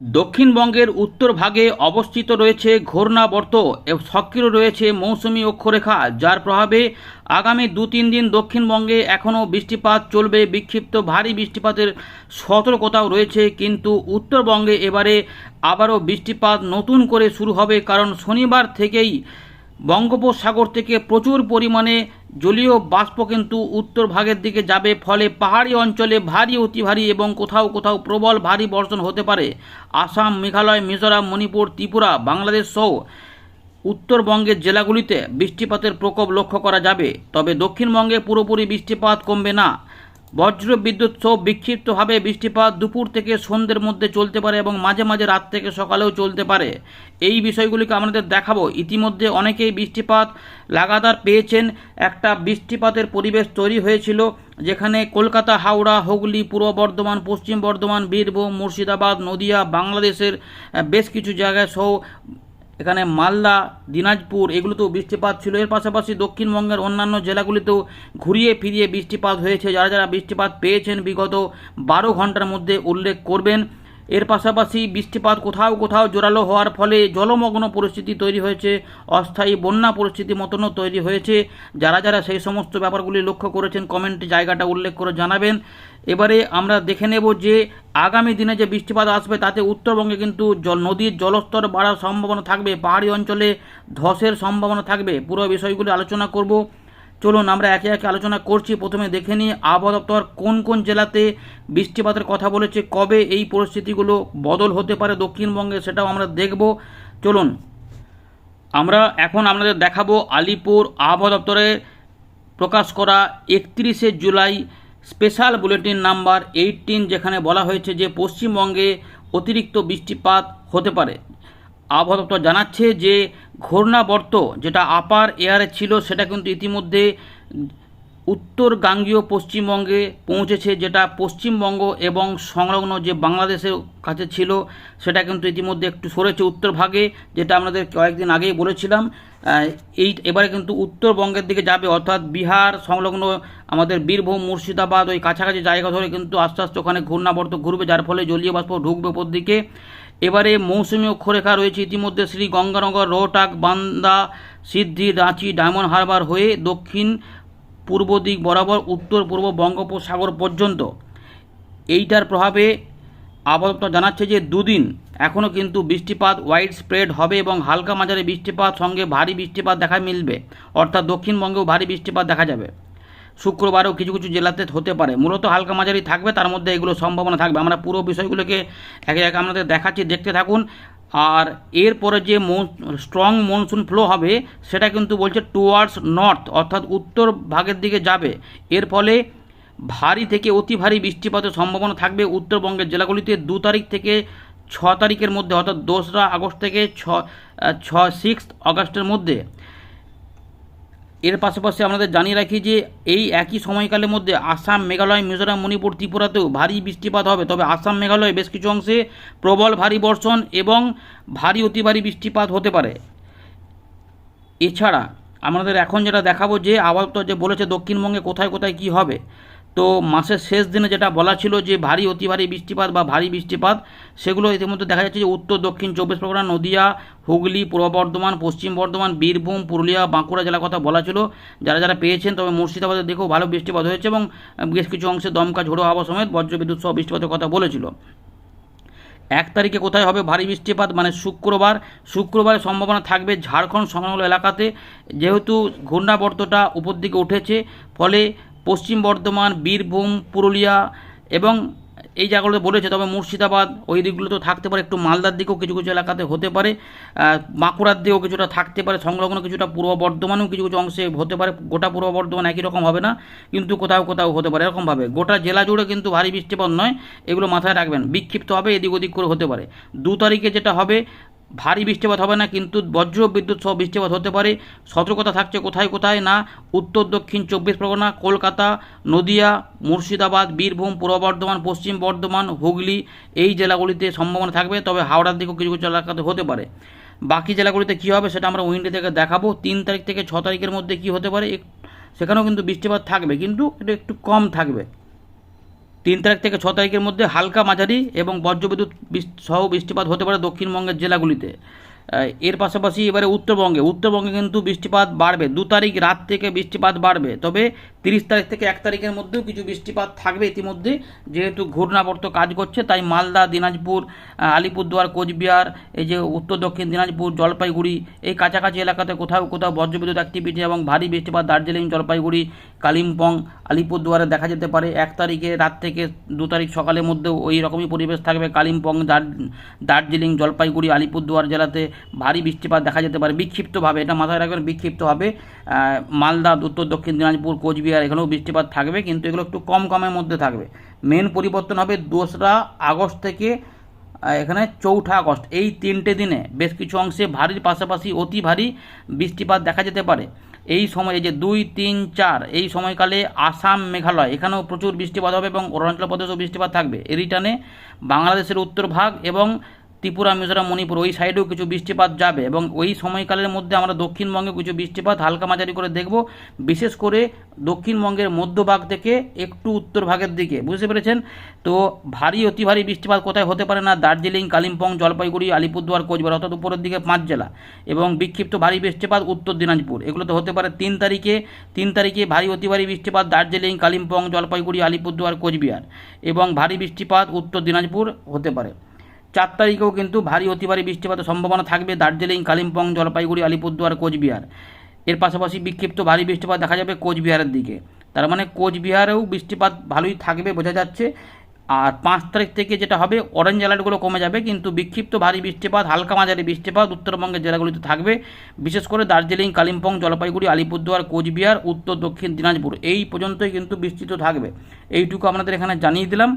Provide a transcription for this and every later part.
দক্ষিণবঙ্গের উত্তর ভাগে অবস্থিত রয়েছে ঘূর্ণাবর্ত সক্রিয় রয়েছে মৌসুমি অক্ষরেখা, যার প্রভাবে আগামী দু তিন দিন দক্ষিণবঙ্গে এখনও বৃষ্টিপাত চলবে, বিক্ষিপ্ত ভারী বৃষ্টিপাতের সতর্কতাও রয়েছে, কিন্তু উত্তরবঙ্গে এবারে আবারও বৃষ্টিপাত নতুন করে শুরু হবে, কারণ শনিবার থেকেই বঙ্গোপসাগর থেকে প্রচুর পরিমাণে জলীয় বাষ্প কিন্তু উত্তর ভাগের দিকে যাবে, ফলে পাহাড়ি অঞ্চলে ভারী, অতি ভারী এবং কোথাও কোথাও প্রবল ভারী বর্ষণ হতে পারে। আসাম, মেঘালয়, মিজোরাম, মণিপুর, ত্রিপুরা, বাংলাদেশ সহ উত্তরবঙ্গের জেলাগুলিতে বৃষ্টিপাতের প্রকোপ লক্ষ্য করা যাবে। তবে দক্ষিণবঙ্গে পুরোপুরি বৃষ্টিপাত কমবে না। বজ্র বিদ্যুৎ সহ বিক্ষিপ্তভাবে বৃষ্টিপাত দুপুর থেকে সন্ধ্যের মধ্যে চলতে পারে এবং মাঝে মাঝে রাত থেকে সকালেও চলতে পারে। এই বিষয়গুলিকে আমাদের দেখাবো। ইতিমধ্যে অনেকেই বৃষ্টিপাত লাগাতার পেয়েছেন। একটা বৃষ্টিপাতের পরিবেশ তৈরি হয়েছিল যেখানে কলকাতা, হাওড়া, হুগলি, পূর্ব বর্ধমান, পশ্চিম বর্ধমান, বীরভূম, মুর্শিদাবাদ, নদিয়া, বাংলাদেশের বেশ কিছু জায়গায় সহ এখানে মালদা, দিনাজপুর, এগুলোতেও বৃষ্টিপাত ছিল। এর পাশাপাশি দক্ষিণবঙ্গের অন্যান্য জেলাগুলিতেও ঘুরিয়ে ফিরিয়ে বৃষ্টিপাত হয়েছে। যারা যারা বৃষ্টিপাত পেয়েছেন বিগত বারো ঘণ্টার মধ্যে উল্লেখ করবেন। এর পাশাপাশি বৃষ্টিপাত কোথাও কোথাও জোরালো হওয়ার ফলে জলমগ্ন পরিস্থিতি তৈরি হয়েছে, অস্থায়ী বন্যা পরিস্থিতি মতনও তৈরি হয়েছে। যারা যারা সেই সমস্ত ব্যাপারগুলি লক্ষ্য করেছেন, কমেন্টে জায়গাটা উল্লেখ করে জানাবেন। এবারে আমরা দেখে নেব যে আগামী দিনে যে বৃষ্টিপাত আসবে, তাতে উত্তরবঙ্গে কিন্তু জল, নদীর জলস্তর বাড়ার সম্ভাবনা থাকবে, পাহাড়ি অঞ্চলে ধসের সম্ভাবনা থাকবে। পুরো বিষয়গুলি আলোচনা করব। চলুন আমরা একে একে আলোচনা করছি। প্রথমে দেখে নিই আবহাওয়া দপ্তর কোন কোন জেলাতে বৃষ্টিপাতের কথা বলেছে, কবে এই পরিস্থিতিগুলো বদল হতে পারে দক্ষিণবঙ্গে সেটাও আমরা দেখব। চলুন, আমরা এখন আপনাদের দেখাবো আলিপুর আবহাওয়া দপ্তরে প্রকাশ করা একত্রিশে July special bulletin number eighteen, যেখানে বলা হয়েছে যে পশ্চিমবঙ্গে অতিরিক্ত বৃষ্টিপাত হতে পারে। আবহাওয়া দপ্তর জানাচ্ছে যে ঘূর্ণাবর্ত যেটা আপার এয়ারে ছিল সেটা কিন্তু ইতিমধ্যে উত্তর গাঙ্গীয় পশ্চিমবঙ্গে পৌঁছেছে, যেটা পশ্চিমবঙ্গ এবং সংলগ্ন যে বাংলাদেশের কাছে ছিল সেটা কিন্তু ইতিমধ্যে একটু সরেছে উত্তর ভাগে, যেটা আমাদের কয়েকদিন আগেই বলেছিলাম। এই এবারে কিন্তু উত্তরবঙ্গের দিকে যাবে, অর্থাৎ বিহার, সংলগ্ন আমাদের বীরভূম, মুর্শিদাবাদ, ওই কাছাকাছি জায়গা ধরে কিন্তু আস্তে আস্তে ওখানে ঘূর্ণাবর্ত ঘুরবে, যার ফলে জলীয় বাষ্প ঢুকবে ওপর দিকে। এবারে মৌসুমী অক্ষরেখা রয়েছে ইতিমধ্যে শ্রী গঙ্গানগর, রোহটাক, বান্দা, সিদ্ধি, রাঁচি, ডায়মন্ড হারবার হয়ে দক্ষিণ পূর্ব দিক বরাবর উত্তর পূর্ব বঙ্গোপসাগর পর্যন্ত। এইটার প্রভাবে আবহাওয়া জানাচ্ছে যে দুদিন এখনও কিন্তু বৃষ্টিপাত ওয়াইড স্প্রেড হবে এবং হালকা মাঝারি বৃষ্টিপাত, সঙ্গে ভারী বৃষ্টিপাত দেখা মিলবে। অর্থাৎ দক্ষিণবঙ্গেও ভারী বৃষ্টিপাত দেখা যাবে। শুক্রবারেও কিছু কিছু জেলাতে হতে পারে। মূলত হালকা মাঝারি থাকবে, তার মধ্যে এগুলো সম্ভাবনা থাকবে। আমরা পুরো বিষয়গুলোকে একে একে আপনাদের দেখাচ্ছি, দেখতে থাকুন। আর এরপরে যে মন স্ট্রং মনসুন ফ্লো হবে, সেটা কিন্তু বলছে টুয়ার্ডস নর্থ অর্থাৎ উত্তর ভাগের দিকে যাবে। এর ফলে ভারী থেকে অতি ভারী বৃষ্টিপাতের সম্ভাবনা থাকবে উত্তরবঙ্গের জেলাগুলিতে দু তারিখ থেকে ছ তারিখের মধ্যে, অর্থাৎ দোসরা আগস্ট থেকে ছ ছ সিক্স আগস্টের মধ্যে। এর পাশাপাশি আমাদের জানিয়ে রাখি যে এই একই সময়কালের মধ্যে আসাম, মেঘালয়, মিজোরাম, মণিপুর, ত্রিপুরাতেও ভারী বৃষ্টিপাত হবে। তবে আসাম, মেঘালয় বেশ কিছু অংশে প্রবল ভারী বর্ষণ এবং ভারী অতি ভারী বৃষ্টিপাত হতে পারে। এছাড়া আমাদের এখন যেটা দেখাবো যে আবহাওয়া যে বলেছে দক্ষিণবঙ্গে কোথায় কোথায় কি হবে তো মাসের শেষ দিনে যেটা বলা ছিল যে ভারী, অতি ভারী বৃষ্টিপাত বা ভারী বৃষ্টিপাত, সেগুলো ইতিমধ্যে দেখা যাচ্ছে যে উত্তর, দক্ষিণ চব্বিশ পরগনা, নদিয়া, হুগলি, পূর্ব বর্ধমান, পশ্চিম বর্ধমান, বীরভূম, পুরুলিয়া, বাঁকুড়া জেলার কথা বলা ছিল। যারা যারা পেয়েছেন তবে মুর্শিদাবাদের দিকেও ভালো বৃষ্টিপাত হয়েছে এবং বেশ কিছু অংশে দমকা, ঝোড়ো হাওয়া সমেত বজ্রবিদ্যুৎ সহ বৃষ্টিপাতের কথা বলেছিল। এক তারিখে কোথায় হবে ভারী বৃষ্টিপাত? মানে শুক্রবার। শুক্রবারের সম্ভাবনা থাকবে ঝাড়খণ্ড, সংলগ্ন এলাকাতে। যেহেতু ঘূর্ণাবর্তটা উপর দিকে উঠেছে, ফলে পশ্চিম বর্ধমান, বীরভূম, পুরুলিয়া এবং এই জায়গাগুলোতে বলেছে, তবে মুর্শিদাবাদ ওই দিকগুলোতে থাকতে পারে, একটু মালদার দিকেও কিছু কিছু এলাকাতে হতে পারে বাঁকুড়ার দিকেও কিছুটা থাকতে পারে, সংলগ্ন কিছুটা পূর্ব বর্ধমানেও কিছু কিছু অংশে হতে পারে, গোটা পূর্ব বর্ধমান একই রকম হবে না, কিন্তু কোথাও কোথাও হতে পারে, এরকমভাবে। গোটা জেলা জুড়ে কিন্তু ভারী বৃষ্টিপাত নয়, এগুলো মাথায় রাখবেন, বিক্ষিপ্ত হবে, এদিক ওদিক করে হতে পারে। দু তারিখে যেটা হবে ভারী বৃষ্টিপাত হবে না, কিন্তু বজ্র বিদ্যুৎ সহ বৃষ্টিপাত হতে পারে। সতর্কতা থাকছে কোথায় কোথায় না? উত্তর, দক্ষিণ চব্বিশ পরগনা, কলকাতা, নদিয়া, মুর্শিদাবাদ, বীরভূম, পূর্ব বর্ধমান, পশ্চিম বর্ধমান, হুগলি এই জেলাগুলিতে সম্ভাবনা থাকবে, তবে হাওড়ার দিকেও কিছু কিছু এলাকাতে হতে পারে। বাকি জেলাগুলিতে কী হবে সেটা আমরা উইন্ডো থেকে দেখাবো। তিন তারিখ থেকে ছ তারিখের মধ্যে কী হতে পারে সেখানেও কিন্তু বৃষ্টিপাত থাকবে, কিন্তু এটা একটু কম থাকবে। তিন তারিখ থেকে ছ তারিখের মধ্যে হালকা মাঝারি এবং বজ্রবিদ্যুৎ সহ বৃষ্টিপাত হতে পারে দক্ষিণবঙ্গের জেলাগুলিতে। এর পাশাপাশি এবারে উত্তরবঙ্গে উত্তরবঙ্গে কিন্তু বৃষ্টিপাত বাড়বে। দু তারিখ রাত থেকে বৃষ্টিপাত বাড়বে। তবে তিরিশ তারিখ থেকে এক তারিখের মধ্যেও কিছু বৃষ্টিপাত থাকবে ইতিমধ্যে। যেহেতু ঘূর্ণাবর্ত কাজ করছে তাই মালদা দিনাজপুর আলিপুরদুয়ার কোচবিহার এই যে উত্তর দক্ষিণ দিনাজপুর জলপাইগুড়ি এই কাছাকাছি এলাকাতে কোথাও কোথাও বজ্রবিদ্যুৎ অ্যাক্টিভিটি এবং ভারী বৃষ্টিপাত। দার্জিলিং জলপাইগুড়ি কালিম্পং আলিপুরদুয়ারে দেখা যেতে পারে। এক তারিখে রাত থেকে দু তারিখ সকালের মধ্যেও ওই রকমই পরিবেশ থাকবে। কালিম্পং দার- দার্জিলিং জলপাইগুড়ি আলিপুরদুয়ার জেলাতে ভারী বৃষ্টিপাত দেখা যেতে পারে। বিক্ষিপ্তভাবে এটা মাথায় রাখবেন বিক্ষিপ্তভাবে আহ, মালদা উত্তর দক্ষিণ দিনাজপুর কোচবিহার এখানেও বৃষ্টিপাত থাকবে, কিন্তু এগুলো একটু কম কমের মধ্যে থাকবে। মেন পরিবর্তন হবে দোসরা আগস্ট থেকে এখানে চৌঠা আগস্ট। এই তিনটে দিনে বেশ কিছু অংশে ভারীর পাশাপাশি অতি ভারী বৃষ্টিপাত দেখা যেতে পারে। এই সময় এই যে দুই, তিন, চার, এই সময়কালে আসাম, মেঘালয়, এখানেও প্রচুর বৃষ্টিপাত হবে এবং অরুণাচল প্রদেশেও বৃষ্টিপাত থাকবে। এর রিটার্নে বাংলাদেশের উত্তর ভাগ এবং ত্রিপুরা, মিজোরাম, মণিপুর, ওই সাইডেও কিছু বৃষ্টিপাত যাবে এবং ওই সময়কালের মধ্যে আমরা দক্ষিণবঙ্গে কিছু বৃষ্টিপাত হালকা মাঝারি করে দেখব, বিশেষ করে দক্ষিণবঙ্গের মধ্যভাগ থেকে একটু উত্তর ভাগের দিকে। বুঝতে পেরেছেন? তো ভারী, অতি ভারী বৃষ্টিপাত কোথায় হতে পারে না, দার্জিলিং, কালিম্পং, জলপাইগুড়ি, আলিপুরদুয়ার, কোচবিহার, অর্থাৎ উপরের দিকে পাঁচ জেলা এবং বিক্ষিপ্ত ভারী বৃষ্টিপাত উত্তর দিনাজপুর। এগুলো তো হতে পারে তিন তারিখে তিন তারিখে ভারী, অতি ভারী বৃষ্টিপাত দার্জিলিং, কালিম্পং, জলপাইগুড়ি, আলিপুরদুয়ার, কোচবিহার এবং ভারী বৃষ্টিপাত উত্তর দিনাজপুর হতে পারে। চার তারিখেও কিন্তু ভারী অতি ভারী বৃষ্টিপাতের সম্ভাবনা থাকবে দার্জিলিং, কালিম্পং, জলপাইগুড়ি, আলিপুরদুয়ার, কোচবিহার। এর পাশাপাশি বিক্ষিপ্ত ভারী বৃষ্টিপাত দেখা যাবে কোচবিহারের দিকে। তার মানে কোচবিহারেও বৃষ্টিপাত ভালোই থাকবে বোঝা যাচ্ছে। আর পাঁচ তারিখ থেকে যেটা হবে অরেঞ্জ অ্যালার্টগুলো কমে যাবে, কিন্তু বিক্ষিপ্ত ভারী বৃষ্টিপাত, হালকা মাঝারি বৃষ্টিপাত উত্তরবঙ্গের জেলাগুলিতে থাকবে। বিশেষ করে দার্জিলিং, কালিম্পং, জলপাইগুড়ি, আলিপুরদুয়ার, কোচবিহার, উত্তর দক্ষিণ দিনাজপুর, এই পর্যন্তই কিন্তু বিস্তৃত থাকবে। এইটুকু আপনাদের এখানে জানিয়ে দিলাম।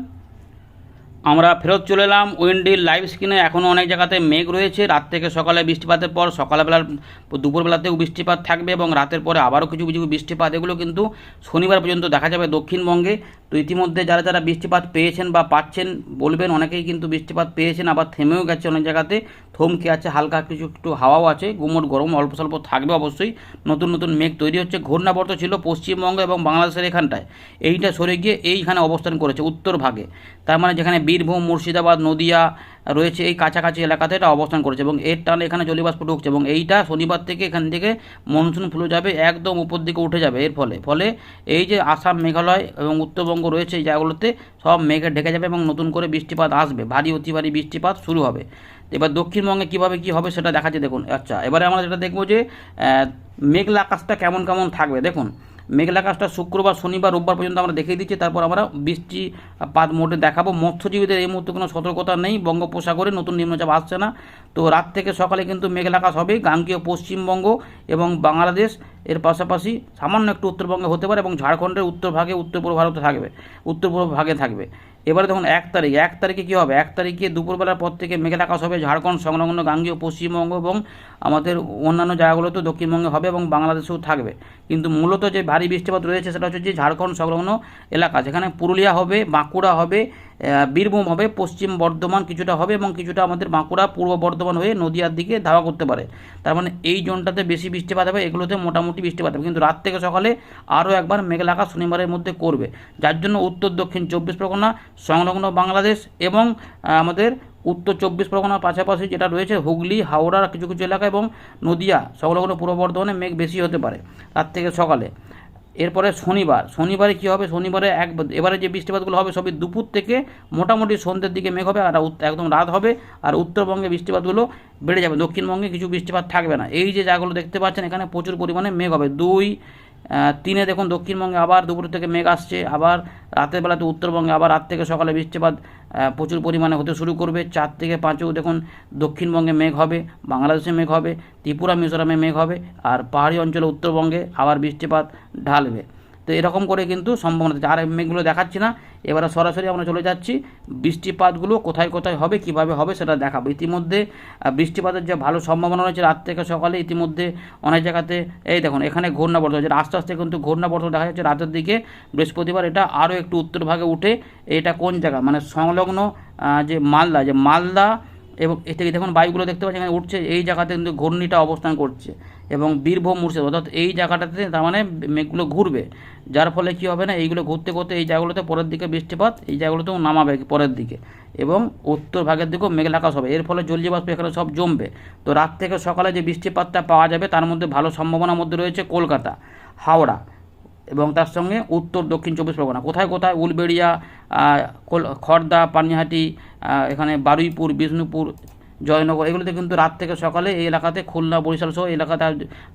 আমরা ফেরত চলে এলাম উইন্ডির লাইভ স্ক্রিনে। এখনও অনেক জায়গাতে মেঘ রয়েছে। রাত থেকে সকালে বৃষ্টিপাতের পর সকালবেলার, দুপুরবেলাতেও বৃষ্টিপাত থাকবে এবং রাতের পরে আবারও কিছু কিছু বৃষ্টিপাত। এগুলো কিন্তু শনিবার পর্যন্ত দেখা যাবে দক্ষিণবঙ্গে। তো ইতিমধ্যে যারা যারা বৃষ্টিপাত পেয়েছেন বা পাচ্ছেন বলবেন, অনেকেই কিন্তু বৃষ্টিপাত পেয়েছেন, আবার থেমেও গেছে অনেক জায়গাতে। থমকে আছে হালকা কিছু একটু হাওয়াও আছে, গুমট গরম অল্প স্বল্প থাকবে অবশ্যই। নতুন নতুন মেঘ তৈরি হচ্ছে, ঘূর্ণাবর্ত ছিল পশ্চিমবঙ্গ এবং বাংলাদেশের এখানটায়। এইটা সরে গিয়ে এইখানে অবস্থান করেছে উত্তর ভাগে। তার মানে যেখানে বীরভূম, মুর্শিদাবাদ, নদিয়া রয়েছে এই কাছাকাছি এলাকাতে এটা অবস্থান করেছে এবং এর টানে এখানে জলীয়বাষ্প ঢুকছে এবং এইটা শনিবার থেকে এখান থেকে মনসুন ফ্লো যাবে, একদম উপর দিকে উঠে যাবে। এর ফলে ফলে এই যে আসাম মেঘালয় এবং উত্তরবঙ্গ রয়েছে এই জায়গাগুলোতে সব মেঘে ঢেকে যাবে এবং নতুন করে বৃষ্টিপাত আসবে। ভারী, অতি ভারী বৃষ্টিপাত শুরু হবে। এবার দক্ষিণবঙ্গে কীভাবে কী হবে সেটা দেখাচ্ছে। দেখুন আচ্ছা এবারে আমরা যেটা দেখব যে মেঘলা আকাশটা কেমন কেমন থাকবে। দেখুন মেঘলা আকাশটা শুক্রবার, শনিবার, রোববার পর্যন্ত আমরা দেখিয়ে দিচ্ছি। তারপর আমরা বৃষ্টি পাত মোটে দেখাবো। মৎস্যজীবীদের এই মুহূর্তে কোনো সতর্কতা নেই। বঙ্গোপসাগরে নতুন নিম্নচাপ আসছে না। তো রাত থেকে সকালে কিন্তু মেঘলা আকাশ হবে গাঙ্গীয় পশ্চিমবঙ্গ এবং বাংলাদেশ এর পাশাপাশি সামান্য একটু উত্তরবঙ্গে হতে পারে এবং ঝাড়খণ্ডের উত্তর ভাগে উত্তর পূর্ব ভারতে থাকবে। উত্তর পূর্ব ভাগে থাকবে। এবারে দেখুন, এক তারিখ, এক তারিখে কী হবে? এক তারিখে দুপুরবেলার পর থেকে মেঘলা আকাশ হবে, ঝাড়খণ্ড, সংলগ্ন গাঙ্গীয়, পশ্চিমবঙ্গ এবং আমাদের অন্যান্য জায়গাগুলোতে দক্ষিণবঙ্গে হবে এবং বাংলাদেশেও থাকবে। কিন্তু মূলত যে ভারী বৃষ্টিপাত রয়েছে, সেটা হচ্ছে যে ঝাড়খণ্ড, সংলগ্ন এলাকা, যেখানে পুরুলিয়া হবে, বাঁকুড়া হবে বীরভূম হবে, পশ্চিম বর্ধমান কিছুটা হবে এবং কিছুটা আমাদের বাঁকুড়া, পূর্ব বর্ধমান হয়ে নদিয়ার দিকে ধাওয়া করতে পারে। তার মানে এই জোনটাতে বেশি বৃষ্টিপাত হবে, এগুলোতে মোটামুটি বৃষ্টিপাত হবে। কিন্তু রাত থেকে সকালে আরও একবার মেঘলা শনিবারের মধ্যে করবে। যার জন্য উত্তর, দক্ষিণ চব্বিশ পরগনা, সংলগ্ন বাংলাদেশ এবং আমাদের উত্তর চব্বিশ পরগনার পাশাপাশি যেটা রয়েছে, হুগলি হাওড়ার কিছু কিছু এলাকা এবং নদিয়া, সংলগ্ন পূর্ব বর্ধমানে মেঘ বেশি হতে পারে রাত থেকে সকালে। এরপরে শনিবার, শনিবারে কী হবে? শনিবারে এক এবারে যে বৃষ্টিপাতগুলো হবে, সবই দুপুর থেকে মোটামুটি সন্ধ্যের দিকে মেঘ হবে আর একদম রাত হবে আর উত্তরবঙ্গে বৃষ্টিপাতগুলো বেড়ে যাবে। দক্ষিণবঙ্গে কিছু বৃষ্টিপাত থাকবে না। এই যে জায়গাগুলো দেখতে পাচ্ছেন, এখানে প্রচুর পরিমাণে মেঘ হবে। দুই তিনে দেখুন দক্ষিণবঙ্গে আবার দুপুর থেকে মেঘ আসছে, আবার রাতের বেলাতে উত্তরবঙ্গে আবার রাত থেকে সকালে বৃষ্টিপাত প্রচুর পরিমাণে হতে শুরু করবে। চার থেকে পাঁচেও দেখুন দক্ষিণবঙ্গে মেঘ হবে, বাংলাদেশে মেঘ হবে, ত্রিপুরা, মিজোরামে মেঘ হবে, আর পাহাড়ি অঞ্চলে উত্তরবঙ্গে আবার বৃষ্টিপাত ঢালবে। তো এরকম করে কিন্তু সম্ভাবনা আর মেঘগুলো দেখাচ্ছি না। এবারে সরাসরি আমরা চলে যাচ্ছি। বৃষ্টিপাতগুলো কোথায় কোথায় হবে, কীভাবে হবে সেটা দেখাবো। ইতিমধ্যে বৃষ্টিপাতের যে ভালো সম্ভাবনা রয়েছে রাত থেকে সকালে, ইতিমধ্যে অনেক জায়গাতে, এই দেখুন, এখানে ঘূর্ণাবর্ত হচ্ছে আস্তে আস্তে কিন্তু ঘূর্ণাবর্ত দেখা যাচ্ছে রাতের দিকে। বৃহস্পতিবার এটা আরও একটু উত্তর ভাগে উঠে, এটা কোন জায়গা? মানে সংলগ্ন যে মালদা যে মালদা এবং এ থেকে দেখুন বায়ুগুলো দেখতে পাচ্ছেন, এখানে উঠছে, এই জায়গাতে কিন্তু ঘূর্ণিটা অবস্থান করছে এবং বীরভূম মুর্শিদাবাদ অর্থাৎ এই জায়গাটাতে তার মানে মেঘগুলো ঘুরবে। যার ফলে কী হবে না, এইগুলো ঘুরতে ঘুরতে এই জায়গাগুলোতে পরের দিকে বৃষ্টিপাত, এই জায়গাগুলোতেও নামাবে পরের দিকে এবং উত্তর ভাগের দিকেও মেঘলা আকাশ হবে। এর ফলে জলীয় বাষ্প এখানে সব জমবে। তো রাত থেকে সকালে যে বৃষ্টিপাতটা পাওয়া যাবে, তার মধ্যে ভালো সম্ভাবনার মধ্যে রয়েছে কলকাতা, হাওড়া। এবং তার সঙ্গে উত্তর দক্ষিণ চব্বিশ পরগনা। কোথায় কোথায়? উলবেড়িয়া খড়দা পানিহাটি এখানে বারুইপুর, বিষ্ণুপুর, জয়নগর, এগুলোতে কিন্তু রাত থেকে সকালে এই এলাকাতে খুলনা, বরিশাল সহ এলাকাতে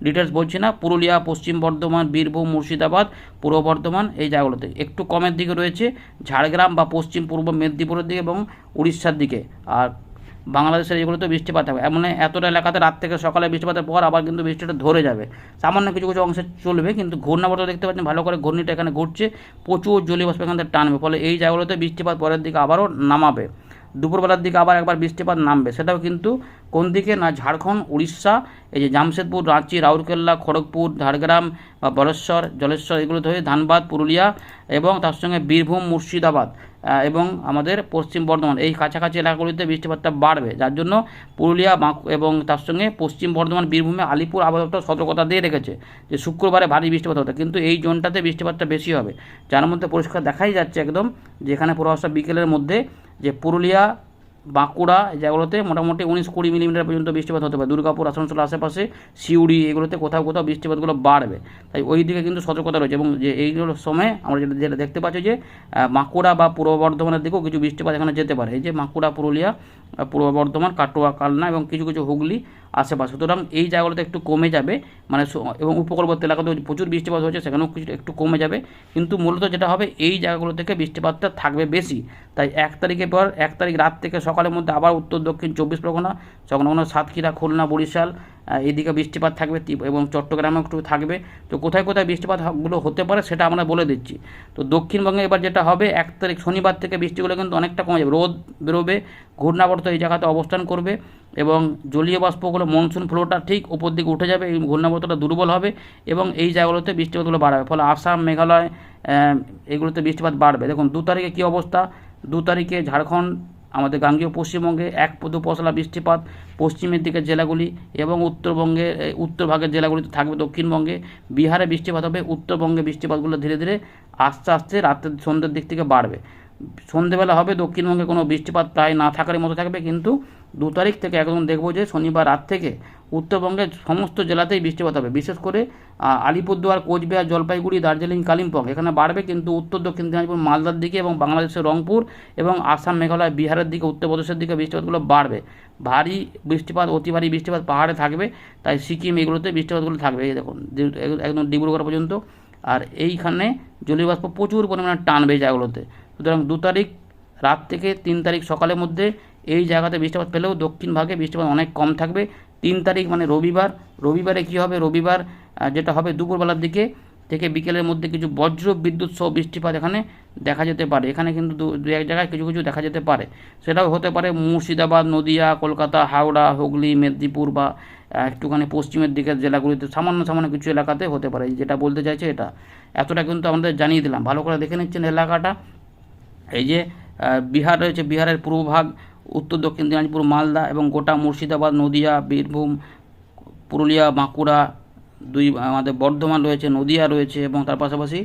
ডিটেলস বলছি না। পুরুলিয়া, পশ্চিম বর্ধমান, বীরভূম, মুর্শিদাবাদ, পূর্ব বর্ধমান এই জায়গাগুলোতে। একটু কমের দিকে রয়েছে ঝাড়গ্রাম বা পশ্চিম পূর্ব মেদিনীপুরের দিকে এবং উড়িষ্যার দিকে। আর বাংলাদেশের এগুলোতে বৃষ্টিপাত হবে। এমন এতটা এলাকাতে রাত থেকে সকালে বৃষ্টিপাতের পর আবার কিন্তু বৃষ্টিটা ধরে যাবে। সামান্য কিছু কিছু অংশে চলবে, কিন্তু ঘূর্ণাবর্ত দেখতে পাচ্ছেন, ভালো করে ঘূর্ণিটা এখানে ঘুরছে। প্রচুর জলীয় বাষ্প এখান থেকে টানবে, ফলে এই জায়গাগুলোতে বৃষ্টিপাত পরের দিকে আবারও নামাবে। দুপুরবেলার দিকে আবার একবার বৃষ্টিপাত নামবে। সেটাও কিন্তু কোন দিকে? না, ঝাড়খণ্ড, উড়িষ্যা, এই যে জামশেদপুর, রাঁচি, রাউরকেল্লা, খড়গপুর, ঝাড়গ্রাম, বা বলেশ্বর জলেশ্বর এগুলো হয়ে ধানবাদ, পুরুলিয়া এবং তার সঙ্গে বীরভূম, মুর্শিদাবাদ। এবং আমাদের পশ্চিম বর্ধমান, এই কাছাকাছি এলাকাগুলিতে বৃষ্টিপাতটা বাড়বে, যার জন্য পুরুলিয়া এবং তার সঙ্গে পশ্চিম বর্ধমান, বীরভূমে আলিপুর আবহাওয়া সতর্কতা দিয়ে রেখেছে যে শুক্রবারে ভারী বৃষ্টিপাত হতো কিন্তু এই জোনটাতে বৃষ্টিপাতটা বেশি হবে। যার মধ্যে পরিষ্কার দেখাই যাচ্ছে একদম, যেখানে পূর্বাভাসটা বিকেলের মধ্যে যে পুরুলিয়া বাঁকুড়া জায়গাগুলোতে মোটামুটি উনিশ কুড়ি মিলিমিটার পর্যন্ত বৃষ্টিপাত হতে পারে। দুর্গাপুর, আসানসোল আশেপাশে, সিউড়ি এগুলোতে কোথাও কোথাও বৃষ্টিপাতগুলো বাড়বে। তাই ওই দিকে কিন্তু সতর্কতা রয়েছে এবং যে এইগুলোর সময় আমরা যেটা যেটা দেখতে পাচ্ছি যে বাঁকুড়া বা পূর্ব বর্ধমানের দিকেও কিছু বৃষ্টিপাত এখানে যেতে পারে। এই যে বাঁকুড়া, পুরুলিয়া পূর্ব বর্ধমান, কাটোয়া, কালনা এবং কিছু কিছু হুগলি আশেপাশে। সুতরাং এই জায়গাগুলোতে একটু কমে যাবে মানে এবং উপকূলবর্তী এলাকাতে প্রচুর বৃষ্টিপাত হয়েছে, সেখানেও কিছু একটু কমে যাবে। কিন্তু মূলত যেটা হবে, এই জায়গাগুলো থেকে বৃষ্টিপাতটা থাকবে বেশি। তাই এক তারিখের পর, এক তারিখ রাত থেকে সকালের মধ্যে আবার উত্তর দক্ষিণ চব্বিশ পরগনা কখনো সাতক্ষীরা, খুলনা, বরিশাল আহ, এইদিকে বৃষ্টিপাত থাকবে এবং চট্টগ্রামে একটু থাকবে। তো কোথায় কোথায় বৃষ্টিপাতগুলো হতে পারে সেটা আমরা বলে দিচ্ছি। তো দক্ষিণবঙ্গে এবার যেটা হবে এক তারিখ শনিবার থেকে বৃষ্টিগুলো কিন্তু অনেকটা কমে যাবে। রোদ বেরোবে ঘূর্ণাবর্ত এই জায়গাতে অবস্থান করবে এবং জলীয় বাষ্পগুলো মনসুন ফ্লোটা ঠিক উপর দিকে উঠে যাবে এই ঘূর্ণাবর্তটা দুর্বল হবে এবং এই জায়গাগুলোতে বৃষ্টিপাতগুলো বাড়াবে। ফলে আসাম মেঘালয় এগুলোতে বৃষ্টিপাত বাড়বে। দেখুন দু তারিখে কী অবস্থা? দু তারিখে ঝাড়খণ্ড আমাদের গাঙ্গীয় পশ্চিমবঙ্গে এক দু পশলা বৃষ্টিপাত, পশ্চিমের দিকের জেলাগুলি এবং উত্তরবঙ্গে উত্তর ভাগের জেলাগুলিতে থাকবে দক্ষিণবঙ্গে। বিহারে বৃষ্টিপাত হবে, উত্তরবঙ্গে বৃষ্টিপাতগুলো ধীরে ধীরে আস্তে আস্তে রাতের সন্ধ্যের দিক থেকে বাড়বে। সন্ধেবেলা হবে, দক্ষিণবঙ্গে কোনো বৃষ্টিপাত প্রায় না থাকার মতো থাকবে, কিন্তু দু তারিখ থেকে একদম দেখব যে শনিবার রাত থেকে উত্তরবঙ্গের সমস্ত জেলাতেই বৃষ্টিপাত হবে। বিশেষ করে আলিপুরদুয়ার, কোচবিহার, জলপাইগুড়ি, দার্জিলিং, কালিম্পং। এখানে বাড়বে কিন্তু উত্তর, দক্ষিণ দিনাজপুর, মালদার দিকে এবং বাংলাদেশের রংপুর এবং আসাম, মেঘালয়, বিহারের দিকে উত্তরপ্রদেশের দিকে বৃষ্টিপাতগুলো বাড়বে। ভারী বৃষ্টিপাত, অতি ভারী বৃষ্টিপাত পাহাড়ে থাকবে। তাই সিকিম এগুলোতে বৃষ্টিপাতগুলো থাকবে। এই দেখুন একদম ডিব্রুগড় পর্যন্ত। আর এইখানে জলীয় বাষ্প প্রচুর পরিমাণে টানবে জায়গাগুলোতে। সুতরাং দু তারিখ রাত থেকে তিন তারিখ সকালের মধ্যে এই জায়গাতে বৃষ্টিপাত পেলেও দক্ষিণ ভাগে বৃষ্টিপাত অনেক কম থাকবে। তিন তারিখ মানে রবিবার। রবিবারে কী হবে? রবিবার যেটা হবে দুপুরবেলার দিকে থেকে বিকেলের মধ্যে কিছু বজ্র বিদ্যুৎ সহ বৃষ্টিপাত এখানে দেখা যেতে পারে। এখানে কিন্তু দু এক জায়গায় কিছু কিছু দেখা যেতে পারে। সেটাও হতে পারে মুর্শিদাবাদ, নদিয়া, কলকাতা, হাওড়া, হুগলি, মেদিনীপুর বা একটুখানি পশ্চিমের দিকের জেলাগুলিতে সামান্য সামান্য কিছু এলাকাতে হতে পারে। যেটা বলতে চাইছে এটা। এতটা কিন্তু আমাদের জানিয়ে দিলাম। ভালো করে দেখে নিচ্ছেন এলাকাটা। এই যে বিহার রয়েছে। বিহারের পূর্বভাগ উত্তর দক্ষিণ দিনাজপুর, মালদা এবং গোটা মুর্শিদাবাদ, নদিয়া, বীরভূম, পুরুলিয়া, বাঁকুড়া দুই, আমাদের বর্ধমান রয়েছে, নদিয়া রয়েছে এবং তার পাশাপাশি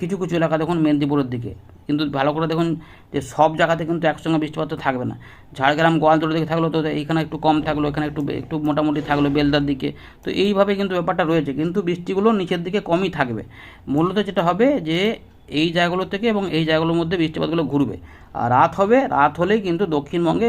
কিছু কিছু এলাকা দেখুন মেদিনীপুরের দিকে। কিন্তু ভালো করে দেখুন যে সব জায়গাতে কিন্তু একসঙ্গে বৃষ্টিপাত থাকবে না। ঝাড়গ্রাম গোয়ালতোড়ের দিকে থাকল তো এইখানে একটু কম থাকল, এখানে একটু একটু মোটামুটি থাকল বেলদার দিকে। তো এইভাবে কিন্তু ব্যাপারটা রয়েছে, কিন্তু বৃষ্টিগুলো নিচের দিকে কমই থাকবে। মূলত যেটা হবে যে এই জায়গাগুলো থেকে এবং এই জায়গাগুলোর মধ্যে বৃষ্টিপাতগুলো ঘুরবে। আর রাত হবে, রাত হলেই কিন্তু দক্ষিণবঙ্গে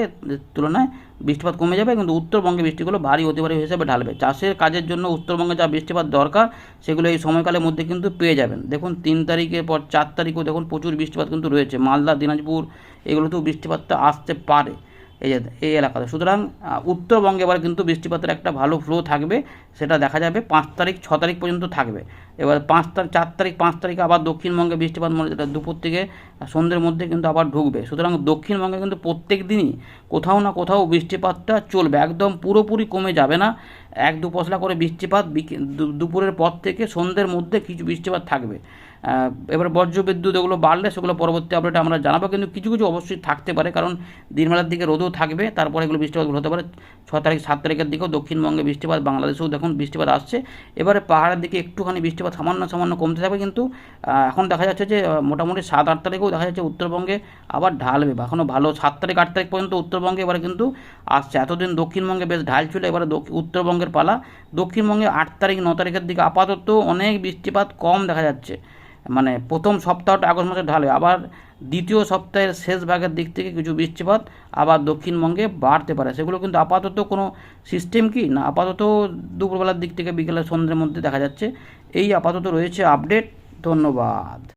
তুলনায় বৃষ্টিপাত কমে যাবে কিন্তু উত্তরবঙ্গে বৃষ্টিগুলো ভারী অতিভারী হিসেবে ঢালবে। চাষের কাজের জন্য উত্তরবঙ্গে যা বৃষ্টিপাত দরকার, সেগুলো এই সময়কালের মধ্যে কিন্তু পেয়ে যাবেন। দেখুন, তিন তারিখের পর চার তারিখেও দেখুন প্রচুর বৃষ্টিপাত কিন্তু রয়েছে। মালদা, দিনাজপুর, এগুলোতেও বৃষ্টিপাতটা আসতে পারে। এই এই এলাকাতে। সুতরাং উত্তরবঙ্গে এবার কিন্তু বৃষ্টিপাতের একটা ভালো ফ্লো থাকবে, সেটা দেখা যাবে পাঁচ তারিখ, ছ তারিখ পর্যন্ত থাকবে। এবার পাঁচ তারিখ চার তারিখ, পাঁচ তারিখে আবার দক্ষিণবঙ্গে বৃষ্টিপাত মনে যেটা দুপুর থেকে সন্ধ্যের মধ্যে কিন্তু আবার ঢুকবে। সুতরাং দক্ষিণবঙ্গে কিন্তু প্রত্যেক দিনই কোথাও না কোথাও বৃষ্টিপাতটা চলবে। একদম পুরোপুরি কমে যাবে না। এক দু পশলা করে বৃষ্টিপাত দুপুরের পর থেকে সন্ধ্যের মধ্যে কিছু বৃষ্টিপাত থাকবে। এবার বজ্র বিদ্যুৎ এগুলো বাড়লে সেগুলো পরবর্তী আপডেটে আমরা জানাব। কিন্তু কিছু কিছু অবশ্যই থাকতে পারে, কারণ দিনবেলার দিকে রোদও থাকবে, তারপরে এগুলো বৃষ্টিপাতগুলো হতে পারে। ছ তারিখ, সাত তারিখের দিকেও দক্ষিণবঙ্গে বৃষ্টিপাত, বাংলাদেশেও দেখুন বৃষ্টিপাত আসছে। এবারে পাহাড়ের দিকে একটুখানি বৃষ্টিপাত সামান্য সামান্য কমতে থাকবে, কিন্তু এখন দেখা যাচ্ছে যে মোটামুটি সাত, আট তারিখেও দেখা যাচ্ছে উত্তরবঙ্গে আবার ঢালবে। বা এখনও ভালো সাত তারিখ, আট তারিখ পর্যন্ত উত্তরবঙ্গে এবারে কিন্তু আসছে। এতদিন দক্ষিণবঙ্গে বেশ ঢাল ছিল, এবারে উত্তরবঙ্গের পালা। দক্ষিণবঙ্গে আট তারিখ, ন তারিখের দিকে আপাতত অনেক বৃষ্টিপাত কম দেখা যাচ্ছে। মানে প্রথম সপ্তাহটা আগস্ট মাসে ঢালে, আবার দ্বিতীয় সপ্তাহের শেষ ভাগের দিক থেকে কিছু বৃষ্টিপাত আবার দক্ষিণবঙ্গে বাড়তে পারে। সেগুলো কিন্তু আপাতত কোনো সিস্টেম কি? না, আপাতত দুপুরবেলার দিক থেকে বিকেলে সন্ধ্যের মধ্যে দেখা যাচ্ছে। এই আপাতত রয়েছে আপডেট ধন্যবাদ।